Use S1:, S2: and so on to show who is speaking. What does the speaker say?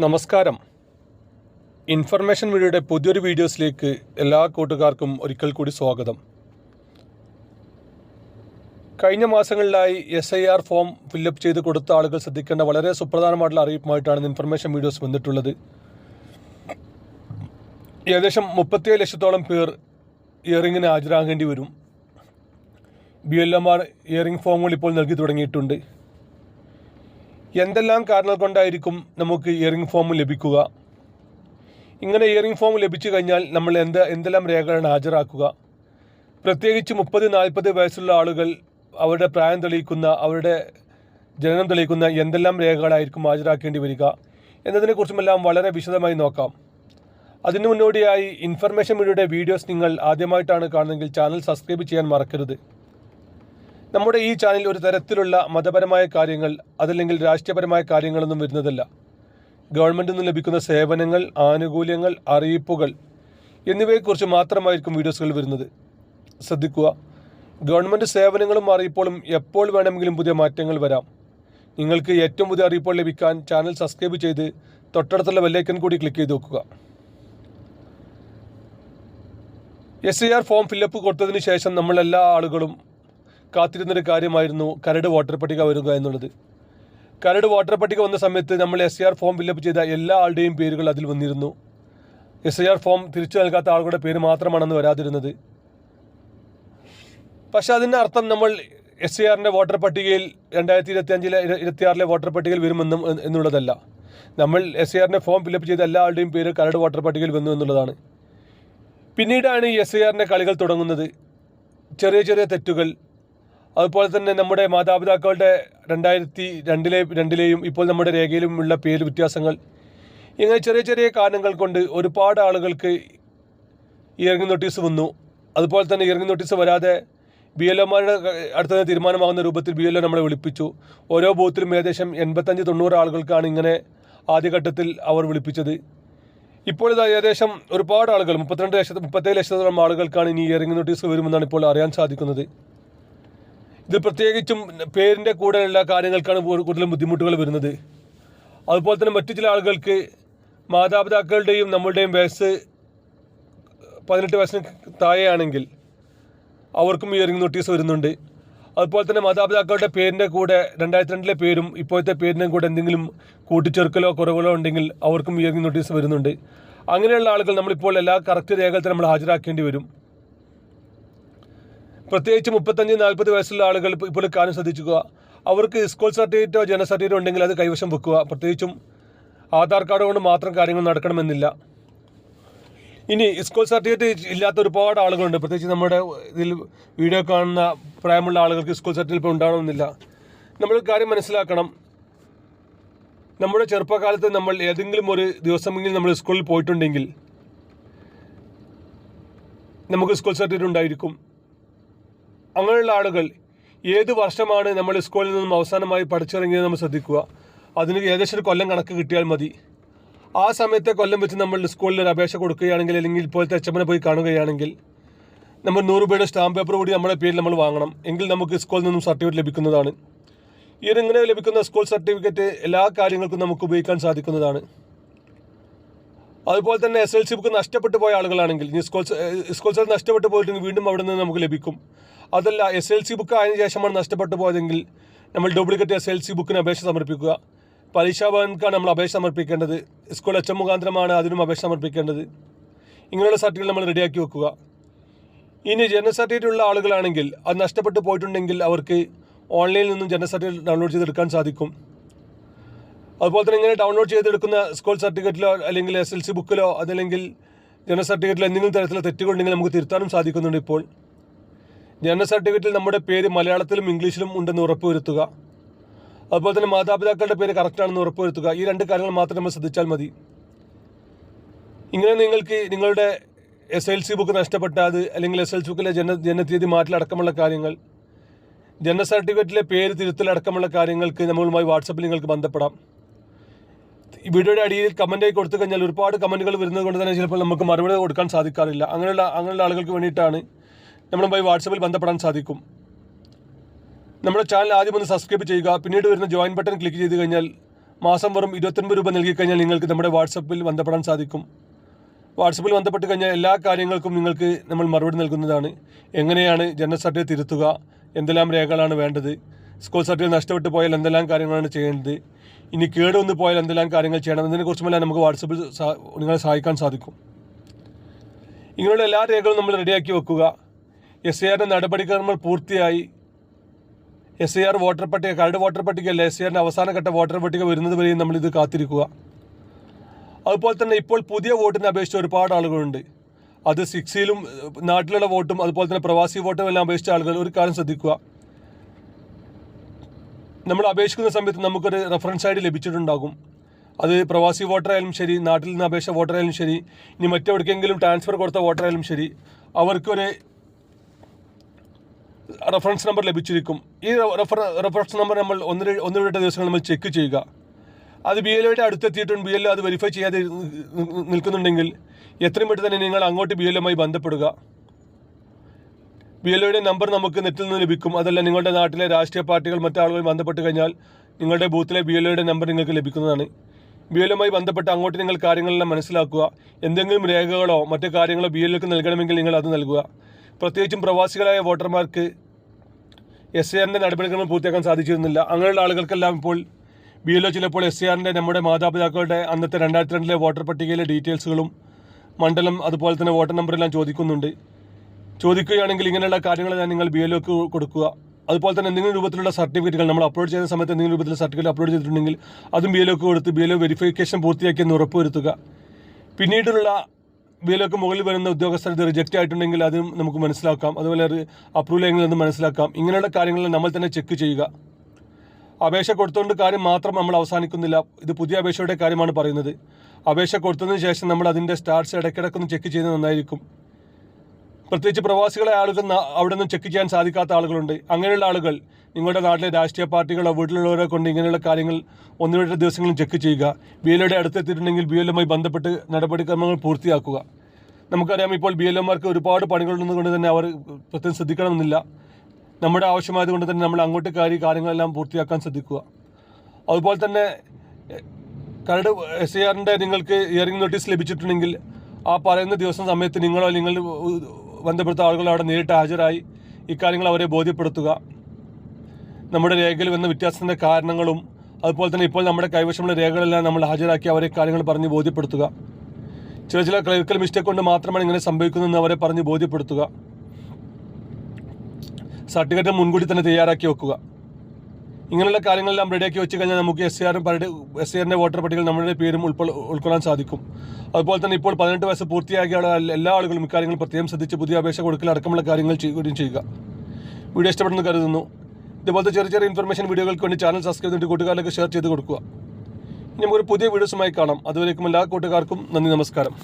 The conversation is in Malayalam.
S1: നമസ്കാരം. ഇൻഫർമേഷൻ വീഡിയോയുടെ പുതിയൊരു വീഡിയോസിലേക്ക് എല്ലാ കൂട്ടുകാർക്കും ഒരിക്കൽ കൂടി സ്വാഗതം. കഴിഞ്ഞ മാസങ്ങളിലായി S I R form fill up ചെയ്ത് കൊടുത്ത ആളുകൾ ശ്രദ്ധിക്കേണ്ട വളരെ സുപ്രധാനമായിട്ടുള്ള അറിയിപ്പുമായിട്ടാണ് ഇൻഫർമേഷൻ വീഡിയോസ് വന്നിട്ടുള്ളത്. ഏകദേശം മുപ്പത്തിയേഴ് ലക്ഷത്തോളം പേർ ഇയറിങ്ങിന് ഹാജരാകേണ്ടി വരും. B L M R hearing ഫോമുകൾ ഇപ്പോൾ നൽകി തുടങ്ങിയിട്ടുണ്ട്. എന്തെല്ലാം കാരണങ്ങൾ കൊണ്ടായിരിക്കും നമുക്ക് ഇയറിംഗ് ഫോം ലഭിക്കുക? ഇങ്ങനെ ഇയറിംഗ് ഫോം ലഭിച്ചു കഴിഞ്ഞാൽ നമ്മൾ എന്ത് എന്തെല്ലാം രേഖകളാണ് ഹാജരാക്കുക? പ്രത്യേകിച്ച് മുപ്പത് നാൽപ്പത് വയസ്സുള്ള ആളുകൾ അവരുടെ പ്രായം തെളിയിക്കുന്ന അവരുടെ ജനനം തെളിയിക്കുന്ന എന്തെല്ലാം രേഖകളായിരിക്കും ഹാജരാക്കേണ്ടി വരിക? എന്നതിനെക്കുറിച്ചുമെല്ലാം വളരെ വിശദമായി നോക്കാം. അതിനു മുന്നോടിയായി ഇൻഫർമേഷൻ മീഡിയയുടെ വീഡിയോസ് നിങ്ങൾ ആദ്യമായിട്ടാണ് കാണുന്നതെങ്കിൽ ചാനൽ സബ്സ്ക്രൈബ് ചെയ്യാൻ മറക്കരുത്. നമ്മുടെ ഈ ചാനൽ ഒരു തരത്തിലുള്ള മതപരമായ കാര്യങ്ങൾ അതല്ലെങ്കിൽ രാഷ്ട്രീയപരമായ കാര്യങ്ങളൊന്നും വരുന്നതല്ല. ഗവൺമെന്റിൽ നിന്ന് ലഭിക്കുന്ന സേവനങ്ങൾ ആനുകൂല്യങ്ങൾ അറിയിപ്പുകൾ എന്നിവയെക്കുറിച്ച് മാത്രമായിരിക്കും വീഡിയോസുകൾ വരുന്നത്. ശ്രദ്ധിക്കുക ഗവൺമെന്റ് സേവനങ്ങളും അറിയിപ്പോളും എപ്പോൾ വേണമെങ്കിലും പുതിയ മാറ്റങ്ങൾ വരാം. നിങ്ങൾക്ക് ഏറ്റവും പുതിയ അറിയിപ്പുകൾ ലഭിക്കാൻ ചാനൽ സബ്സ്ക്രൈബ് ചെയ്ത് തൊട്ടടുത്തുള്ള ബെല്ലൈക്കൻ കൂടി ക്ലിക്ക് ചെയ്ത് നോക്കുക S I R form fill up കൊടുത്തതിന് ശേഷം നമ്മളെല്ലാ ആളുകളും കാത്തിരുന്നൊരു കാര്യമായിരുന്നു കരട് വോട്ടർ പട്ടിക വരിക എന്നുള്ളത്. കരട് വോട്ടർ പട്ടിക വന്ന സമയത്ത് നമ്മൾ എസ് ആർ ഫോം ഫില്ലപ്പ് ചെയ്ത എല്ലാ ആളുടെയും പേരുകൾ അതിൽ വന്നിരുന്നു. എസ് ആർ ഫോം തിരിച്ചു നൽകാത്ത ആളുകളുടെ പേര് മാത്രമാണെന്ന് വരാതിരുന്നത്. പക്ഷേ അതിന്റെ അർത്ഥം നമ്മൾ എസ് ഐ ആറിന്റെ വോട്ടർ പട്ടികയിൽ രണ്ടായിരത്തി ഇരുപത്തി അഞ്ചിലെ ഇരുപത്തിയാറിലെ വോട്ടർ പട്ടികയിൽ വരുമെന്നും എന്നുള്ളതല്ല. നമ്മൾ എസ് ഐ ആറിന്റെ ഫോം ഫില്ലപ്പ് ചെയ്ത എല്ലാ ആളുടെയും പേര് കരട് വോട്ടർ പട്ടികയിൽ വന്നു എന്നുള്ളതാണ്. പിന്നീടാണ് ഈ എസ് ഐ ആറിന്റെ കളികൾ തുടങ്ങുന്നത്. ചെറിയ ചെറിയ തെറ്റുകൾ അതുപോലെ തന്നെ നമ്മുടെ മാതാപിതാക്കളുടെ രണ്ടായിരത്തി രണ്ടിലെ രണ്ടിലെയും ഇപ്പോൾ നമ്മുടെ രേഖയിലുമുള്ള പേര് വ്യത്യാസങ്ങൾ. ഇങ്ങനെ ചെറിയ ചെറിയ കാരണങ്ങൾ കൊണ്ട് ഒരുപാട് ആളുകൾക്ക് ഇയറിംഗ് നോട്ടീസ് വന്നു. അതുപോലെ തന്നെ ഇയറിംഗ് നോട്ടീസ് വരാതെ ബി എൽ ഒമാരുടെ അടുത്ത തീരുമാനമാകുന്ന രൂപത്തിൽ ബി എൽ ഒ നമ്മളെ വിളിപ്പിച്ചു. ഓരോ ബൂത്തിലും ഏകദേശം എൺപത്തഞ്ച് തൊണ്ണൂറ് ആളുകൾക്കാണ് ഇങ്ങനെ ആദ്യഘട്ടത്തിൽ അവർ വിളിപ്പിച്ചത്. ഇപ്പോൾ ഇത് ഏകദേശം ഒരുപാട് ആളുകൾ മുപ്പത്തിരണ്ട് ലക്ഷത്തി മുപ്പത്തേഴ് ലക്ഷത്തോളം ആളുകൾക്കാണ് ഇനി ഇയറിംഗ് നോട്ടീസ് വരുമെന്നാണ് ഇപ്പോൾ അറിയാൻ സാധിക്കുന്നത്. ഇത് പ്രത്യേകിച്ചും പേരിന്റെ കൂടെയുള്ള കാര്യങ്ങൾക്കാണ് കൂടുതലും ബുദ്ധിമുട്ടുകൾ വരുന്നത്. അതുപോലെ തന്നെ മറ്റു ചില ആളുകൾക്ക് മാതാപിതാക്കളുടെയും നമ്മളുടെയും വയസ്സ് പതിനെട്ട് വയസ്സിന് താഴെയാണെങ്കിൽ അവർക്കും ഇയറിംഗ് നോട്ടീസ് വരുന്നുണ്ട്. അതുപോലെ തന്നെ മാതാപിതാക്കളുടെ പേരിന്റെ കൂടെ രണ്ടായിരത്തി രണ്ടിലെ പേരും ഇപ്പോഴത്തെ പേരിന്റെ കൂടെ എന്തെങ്കിലും കൂട്ടിച്ചേർക്കലോ കുറവുകളോ ഉണ്ടെങ്കിൽ അവർക്കും ഇയറിംഗ് നോട്ടീസ് വരുന്നുണ്ട്. അങ്ങനെയുള്ള ആളുകൾ നമ്മളിപ്പോൾ എല്ലാ കറക്റ്റ് രേഖകൾ നമ്മൾ ഹാജരാക്കേണ്ടി വരും. പ്രത്യേകിച്ച് മുപ്പത്തഞ്ച് നാൽപ്പത് വയസ്സുള്ള ആളുകൾ ഇപ്പോൾ കാണാൻ ശ്രദ്ധിക്കുക അവർക്ക് സ്കൂൾ സർട്ടിഫിക്കറ്റോ ജനന സർട്ടിഫിക്കറ്റോ ഉണ്ടെങ്കിൽ അത് കൈവശം വെക്കുക. പ്രത്യേകിച്ചും ആധാർ കാർഡ് കൊണ്ട് മാത്രം കാര്യങ്ങൾ നടക്കണമെന്നില്ല. ഇനി സ്കൂൾ സർട്ടിഫിക്കറ്റ് ഇല്ലാത്ത ഒരുപാട് ആളുകളുണ്ട്. പ്രത്യേകിച്ച് നമ്മുടെ ഇതിൽ വീഡിയോ കാണുന്ന പ്രായമുള്ള ആളുകൾക്ക് സ്കൂൾ സർട്ടിഫിക്കറ്റ് ഇപ്പോൾ ഉണ്ടാകണമെന്നില്ല നമ്മൾ കാര്യം മനസ്സിലാക്കണം. നമ്മുടെ ചെറുപ്പകാലത്ത് നമ്മൾ ഏതെങ്കിലും ഒരു ദിവസമെങ്കിലും നമ്മൾ സ്കൂളിൽ പോയിട്ടുണ്ടെങ്കിൽ നമുക്ക് സ്കൂൾ സർട്ടിഫിക്കറ്റ് ഉണ്ടായിരിക്കും. അങ്ങനെയുള്ള ആളുകൾ ഏത് വർഷമാണ് നമ്മൾ സ്കൂളിൽ നിന്നും അവസാനമായി പഠിച്ചിറങ്ങിയത് നമ്മൾ ശ്രദ്ധിക്കുക. അതിന് ഏകദേശം ഒരു കൊല്ലം കണക്ക് കിട്ടിയാൽ മതി. ആ സമയത്തെ കൊല്ലം വെച്ച് നമ്മൾ സ്കൂളിൽ ഒരു അപേക്ഷ കൊടുക്കുകയാണെങ്കിൽ അല്ലെങ്കിൽ ഇപ്പോഴത്തെ അച്ഛമ്മനെ പോയി കാണുകയാണെങ്കിൽ നമ്മൾ നൂറ് രൂപയുടെ സ്റ്റാമ്പ് പേപ്പർ കൂടി നമ്മുടെ പേരിൽ നമ്മൾ വാങ്ങണം. എങ്കിൽ നമുക്ക് സ്കൂളിൽ നിന്നും സർട്ടിഫിക്കറ്റ് ലഭിക്കുന്നതാണ്. ഈ ഇങ്ങനെ ലഭിക്കുന്ന സ്കൂൾ സർട്ടിഫിക്കറ്റ് എല്ലാ കാര്യങ്ങൾക്കും നമുക്ക് ഉപയോഗിക്കാൻ സാധിക്കുന്നതാണ്. അതുപോലെ തന്നെ എസ് എൽ സി ബുക്ക് നഷ്ടപ്പെട്ടു പോയ ആളുകളാണെങ്കിൽ ഇനി സ്കൂൾ സ്കൂൾ സ്ഥലത്ത് നഷ്ടപ്പെട്ടു പോയിട്ടുണ്ടെങ്കിൽ വീണ്ടും അവിടെ നിന്ന് നമുക്ക് ലഭിക്കും. അതല്ല എസ് എൽ സി ബുക്ക് ആയതിനു ശേഷമാണ് നഷ്ടപ്പെട്ടു പോയതെങ്കിൽ നമ്മൾ ഡ്യൂപ്ലിക്കേറ്റ് എസ് എൽ സി ബുക്കിന് അപേക്ഷ സമർപ്പിക്കുക. പരീക്ഷാ ഭവൻക്കാണ് നമ്മൾ അപേക്ഷ സമർപ്പിക്കേണ്ടത്. സ്കൂൾ എച്ച് എം മുഖാന്തരമാണ് അതിനും അപേക്ഷ സമർപ്പിക്കേണ്ടത്. ഇങ്ങനെയുള്ള സർട്ടിഫിക്കറ്റ് നമ്മൾ റെഡിയാക്കി വെക്കുക. ഇനി ജനന സർട്ടിഫിക്കറ്റ് ഉള്ള ആളുകളാണെങ്കിൽ അത് നഷ്ടപ്പെട്ടു പോയിട്ടുണ്ടെങ്കിൽ അവർക്ക് ഓൺലൈനിൽ നിന്നും ജനന സർട്ടിഫിക്കറ്റ് ഡൗൺലോഡ് ചെയ്തെടുക്കാൻ സാധിക്കും. അതുപോലെ തന്നെ ഇങ്ങനെ ഡൗൺലോഡ് ചെയ്തെടുക്കുന്ന സ്കൂൾ സർട്ടിഫിക്കറ്റിലോ അല്ലെങ്കിൽ എസ് എൽ സി ബുക്കിലോ അതല്ലെങ്കിൽ ജനന സർട്ടിഫിക്കറ്റിലോ എന്തെങ്കിലും തരത്തിലുള്ള തെറ്റുകളുണ്ടെങ്കിൽ നമുക്ക് തിരുത്താനും സാധിക്കുന്നുണ്ട് ഇപ്പോൾ. ജനന സർട്ടിഫിക്കറ്റിൽ നമ്മുടെ പേര് മലയാളത്തിലും ഇംഗ്ലീഷിലും ഉണ്ടെന്ന് ഉറപ്പുവരുത്തുക. അതുപോലെ തന്നെ മാതാപിതാക്കളുടെ പേര് കറക്റ്റാണെന്ന് ഉറപ്പുവരുത്തുക. ഈ രണ്ട് കാര്യങ്ങൾ മാത്രം നമ്മൾ ശ്രദ്ധിച്ചാൽ മതി. ഇങ്ങനെ നിങ്ങൾക്ക് നിങ്ങളുടെ എസ് എൽ സി ബുക്ക് നഷ്ടപ്പെട്ട അത് അല്ലെങ്കിൽ എസ് എൽ സി ബുക്കിലെ ജന ജനതീയതി മാറ്റിലടക്കമുള്ള കാര്യങ്ങൾ ജനന സർട്ടിഫിക്കറ്റിലെ പേര് തിരുത്തലടക്കമുള്ള കാര്യങ്ങൾക്ക് നമ്മളുമായി വാട്സപ്പിൽ നിങ്ങൾക്ക് ബന്ധപ്പെടാം. വീഡിയോയുടെ അടിയിൽ കമന്റായി കൊടുത്തു കഴിഞ്ഞാൽ ഒരുപാട് കമന്റുകൾ വരുന്നത് കൊണ്ട് തന്നെ ചിലപ്പോൾ നമുക്ക് മറുപടി കൊടുക്കാൻ സാധിക്കാറില്ല. അങ്ങനെയുള്ള അങ്ങനെയുള്ള ആളുകൾക്ക് വേണ്ടിയിട്ടാണ് നമ്മളുമായി വാട്സപ്പിൽ ബന്ധപ്പെടാൻ സാധിക്കും. നമ്മുടെ ചാനൽ ആദ്യം ഒന്ന് സബ്സ്ക്രൈബ് ചെയ്യുക പിന്നീട് വരുന്ന ജോയിൻ ബട്ടൺ ക്ലിക്ക് ചെയ്ത് കഴിഞ്ഞാൽ മാസം വെറും ഇരുപത്തൊൻപത് രൂപ നൽകി കഴിഞ്ഞാൽ നിങ്ങൾക്ക് നമ്മുടെ വാട്സപ്പിൽ ബന്ധപ്പെടാൻ സാധിക്കും. വാട്സപ്പിൽ ബന്ധപ്പെട്ട് കഴിഞ്ഞാൽ എല്ലാ കാര്യങ്ങൾക്കും നിങ്ങൾക്ക് നമ്മൾ മറുപടി നൽകുന്നതാണ്. എങ്ങനെയാണ് ജനന സർട്ടിഫിക്കറ്റ് തിരുത്തുക എന്തെല്ലാം രേഖകളാണ് വേണ്ടത് സ്കൂൾ സർട്ടിഫിക്കറ്റ് നഷ്ടപ്പെട്ടു പോയാൽ എന്തെല്ലാം കാര്യങ്ങളാണ് ചെയ്യേണ്ടത് ഇനി കേടുവന്ന് പോയാൽ എന്തെല്ലാം കാര്യങ്ങൾ ചെയ്യണം എന്നതിനെക്കുറിച്ചുമെല്ലാം നമുക്ക് വാട്സപ്പിൽ നിങ്ങളെ സഹായിക്കാൻ സാധിക്കും. ഇങ്ങനെയുള്ള എല്ലാ രേഖകളും നമ്മൾ റെഡിയാക്കി വെക്കുക. എസ് ഐ ആറിന്റെ നടപടിക്രമങ്ങൾ പൂർത്തിയായി. എസ് ഐ ആർ വോട്ടർ പട്ടിക കരട് വോട്ടർ പട്ടികയല്ല എസ് ഐ ആറിന്റെ അവസാനഘട്ട വോട്ടർ പട്ടിക വരുന്നത് വരെയും നമ്മളിത് കാത്തിരിക്കുക. അതുപോലെ തന്നെ ഇപ്പോൾ പുതിയ വോട്ടിന് അപേക്ഷിച്ച് ഒരുപാട് ആളുകളുണ്ട്. അത് സിക്സിയിലും നാട്ടിലുള്ള വോട്ടും അതുപോലെ തന്നെ പ്രവാസി വോട്ടും എല്ലാം അപേക്ഷിച്ച ആളുകൾ ഒരു കാര്യം ശ്രദ്ധിക്കുക. നമ്മൾ അപേക്ഷിക്കുന്ന സമയത്ത് നമുക്കൊരു റെഫറൻസ് ഡി ലഭിച്ചിട്ടുണ്ടാകും. അത് പ്രവാസി വോട്ടറായാലും ശരി നാട്ടിൽ നിന്ന് അപേക്ഷ വോട്ടറായാലും ശരി ഇനി മറ്റെവിടേക്കെങ്കിലും ട്രാൻസ്ഫർ കൊടുത്ത വോട്ടറായാലും ശരി അവർക്കൊരു റെഫറൻസ് നമ്പർ ലഭിച്ചിരിക്കും. ഈ റെഫർ റെഫറൻസ് നമ്പർ നമ്മൾ ഒന്ന് ഒന്ന് രണ്ട് ദിവസങ്ങൾ നമ്മൾ ചെക്ക് ചെയ്യുക. അത് ബി എൽ ഒയുടെ അടുത്തെത്തിയിട്ടുണ്ട്. ബി എൽ അത് വെരിഫൈ ചെയ്യാതെ നിൽക്കുന്നുണ്ടെങ്കിൽ എത്രയും പെട്ടെന്ന് തന്നെ നിങ്ങൾ അങ്ങോട്ട് ബി എൽ എമ്മായി ബന്ധപ്പെടുക. ബി എൽ ഒയുടെ നമ്പർ നമുക്ക് നെറ്റിൽ നിന്ന് ലഭിക്കും. അതല്ല നിങ്ങളുടെ നാട്ടിലെ രാഷ്ട്രീയ പാർട്ടികൾ മറ്റാളുമായി ബന്ധപ്പെട്ട് കഴിഞ്ഞാൽ നിങ്ങളുടെ ബൂത്തിലെ ബി എൽ ഒയുടെ നമ്പർ നിങ്ങൾക്ക് ലഭിക്കുന്നതാണ്. ബി എൽ എമ്മായി ബന്ധപ്പെട്ട് അങ്ങോട്ട് നിങ്ങൾ കാര്യങ്ങളെല്ലാം മനസ്സിലാക്കുക. എന്തെങ്കിലും രേഖകളോ മറ്റു കാര്യങ്ങളോ ബി എൽ ഒക്ക് നൽകണമെങ്കിൽ നിങ്ങൾ അത് നൽകുക. പ്രത്യേകിച്ചും പ്രവാസികളായ വോട്ടർമാർക്ക് എസ് എ ആറിന്റെ നടപടിക്രമം പൂർത്തിയാക്കാൻ സാധിച്ചിരുന്നില്ല. അങ്ങനെയുള്ള ആളുകൾക്കെല്ലാം ഇപ്പോൾ ബി എൽ ഒ ചിലപ്പോൾ എസ് എ ആറിന്റെ നമ്മുടെ മാതാപിതാക്കളുടെ അന്നത്തെ രണ്ടായിരത്തി രണ്ടിലെ വോട്ടർ പട്ടികയിലെ ഡീറ്റെയിൽസുകളും മണ്ഡലം അതുപോലെ തന്നെ വോട്ടർ നമ്പറെല്ലാം ചോദിക്കുന്നുണ്ട്. ചോദിക്കുകയാണെങ്കിൽ ഇങ്ങനെയുള്ള കാര്യങ്ങളെല്ലാം നിങ്ങൾ ബി എൽ ഒക്ക് കൊടുക്കുക. അതുപോലെ തന്നെ എന്തെങ്കിലും രൂപത്തിലുള്ള സർട്ടിഫിക്കറ്റുകൾ നമ്മൾ അപ്ലോഡ് ചെയ്യുന്ന സമയത്ത് എന്തെങ്കിലും രൂപത്തിലുള്ള സർട്ടിഫിക്കറ്റ് അപ്ലോഡ് ചെയ്തിട്ടുണ്ടെങ്കിൽ അതും ബി എൽ ഒക്ക് കൊടുത്ത് ബി എൽ ഒ വെരിഫിക്കേഷൻ പൂർത്തിയാക്കിയെന്ന് ഉറപ്പുവരുത്തുക. പിന്നീടുള്ള എൽ മുകളിൽ വരുന്ന ഉദ്യോഗസ്ഥർ ഇത് റിജക്റ്റ് ആയിട്ടുണ്ടെങ്കിൽ അതും നമുക്ക് മനസ്സിലാക്കാം. അതുപോലെ അപ്രൂവൽ എങ്ങനെ മനസ്സിലാക്കാം. ഇങ്ങനെയുള്ള കാര്യങ്ങൾ നമ്മൾ തന്നെ ചെക്ക് ചെയ്യുക. അപേക്ഷ കൊടുത്തുകൊണ്ട് കാര്യം മാത്രം നമ്മൾ അവസാനിക്കുന്നില്ല. ഇത് പുതിയ അപേക്ഷയുടെ കാര്യമാണ് പറയുന്നത്. അപേക്ഷ കൊടുത്തതിന് ശേഷം നമ്മൾ അതിന്റെ സ്റ്റാർട്സ് ഇടയ്ക്കിടയ്ക്കൊന്ന് ചെക്ക് ചെയ്യുന്നത് നന്നായിരിക്കും. പ്രത്യേകിച്ച് പ്രവാസികളെ ആളുകൾ അവിടെ നിന്ന് ചെക്ക് ചെയ്യാൻ സാധിക്കാത്ത ആളുകളുണ്ട്. അങ്ങനെയുള്ള ആളുകൾ നിങ്ങളുടെ നാട്ടിലെ രാഷ്ട്രീയ പാർട്ടികളോ വീട്ടിലുള്ളവരെ കൊണ്ട് ഇങ്ങനെയുള്ള കാര്യങ്ങൾ ഒന്ന് രണ്ട് ദിവസങ്ങളും ചെക്ക് ചെയ്യുക. ബി എൽ ഒയുടെ അടുത്തെത്തിയിട്ടുണ്ടെങ്കിൽ ബി എൽ എമ്മായി ബന്ധപ്പെട്ട് നടപടിക്രമങ്ങൾ പൂർത്തിയാക്കുക. നമുക്കറിയാം ഇപ്പോൾ ബി എൽ എമാർക്ക് ഒരുപാട് പണികളുള്ളതുകൊണ്ട് തന്നെ അവർ പ്രത്യേകം ശ്രദ്ധിക്കണമെന്നില്ല. നമ്മുടെ ആവശ്യമായതുകൊണ്ട് തന്നെ നമ്മൾ അങ്ങോട്ട് കയറി കാര്യങ്ങളെല്ലാം പൂർത്തിയാക്കാൻ ശ്രദ്ധിക്കുക. അതുപോലെ തന്നെ കരട് എസ് ഐ ആറിന്റെ നിങ്ങൾക്ക് ഇയറിംഗ് നോട്ടീസ് ലഭിച്ചിട്ടുണ്ടെങ്കിൽ ആ പറയുന്ന ദിവസം സമയത്ത് നിങ്ങളോ നിങ്ങൾ ബന്ധപ്പെടുത്ത ആളുകൾ അവിടെ നേരിട്ട് ഹാജരായി. ഇക്കാര്യങ്ങൾ അവരെ ബോധ്യപ്പെടുത്തുക. നമ്മുടെ രേഖയിൽ വന്ന വ്യത്യാസത്തിന്റെ കാരണങ്ങളും അതുപോലെ തന്നെ ഇപ്പോൾ നമ്മുടെ കൈവശമുള്ള രേഖകളെല്ലാം നമ്മൾ ഹാജരാക്കി അവരെ കാര്യങ്ങൾ പറഞ്ഞ് ബോധ്യപ്പെടുത്തുക. ചില ചില ക്ലറിക്കൽ മിസ്റ്റേക്ക് കൊണ്ട് മാത്രമാണ് ഇങ്ങനെ സംഭവിക്കുന്നതെന്ന് അവരെ പറഞ്ഞ് ബോധ്യപ്പെടുത്തുക. സർട്ടിഫിക്കറ്റ് മുൻകൂട്ടി തന്നെ തയ്യാറാക്കി വെക്കുക. ഇങ്ങനെയുള്ള കാര്യങ്ങളെല്ലാം റെഡിയാക്കി വെച്ച് കഴിഞ്ഞാൽ നമുക്ക് എസ് സി ആറും എസ് സി ആറിന്റെ വോട്ടർ പട്ടികയിൽ നമ്മുടെ പേരും ഉൾക്കൊ ഉൾക്കൊള്ളാൻ സാധിക്കും. അതുപോലെ തന്നെ ഇപ്പോൾ പതിനെട്ട് വയസ്സ് പൂർത്തിയാക്കിയ എല്ലാ ആളുകളും ഇക്കാര്യങ്ങൾ പ്രത്യേകം ശ്രദ്ധിച്ച് പുതിയ അപേക്ഷ കൊടുക്കൽ അടക്കമുള്ള കാര്യങ്ങൾ ചെയ്യുകയും ചെയ്യുക. വീഡിയോ ഇഷ്ടപ്പെടുന്നു കരുതുന്നു. ഇതുപോലത്തെ ചെറിയ ചെറിയ ഇൻഫർമേഷൻ വീഡിയോകൾക്ക് വേണ്ടി ചാനൽ സബ്സ്ക്രൈബ് ചെയ്തിട്ട് കൂട്ടുകാരിലേക്ക് ഷെയർ ചെയ്ത് കൊടുക്കുക. ഇനി നമുക്കൊരു പുതിയ വീഡിയോസുമായി കാണാം. അതുവരേക്കും എല്ലാ കൂട്ടുകാർക്കും നന്ദി നമസ്കാരം.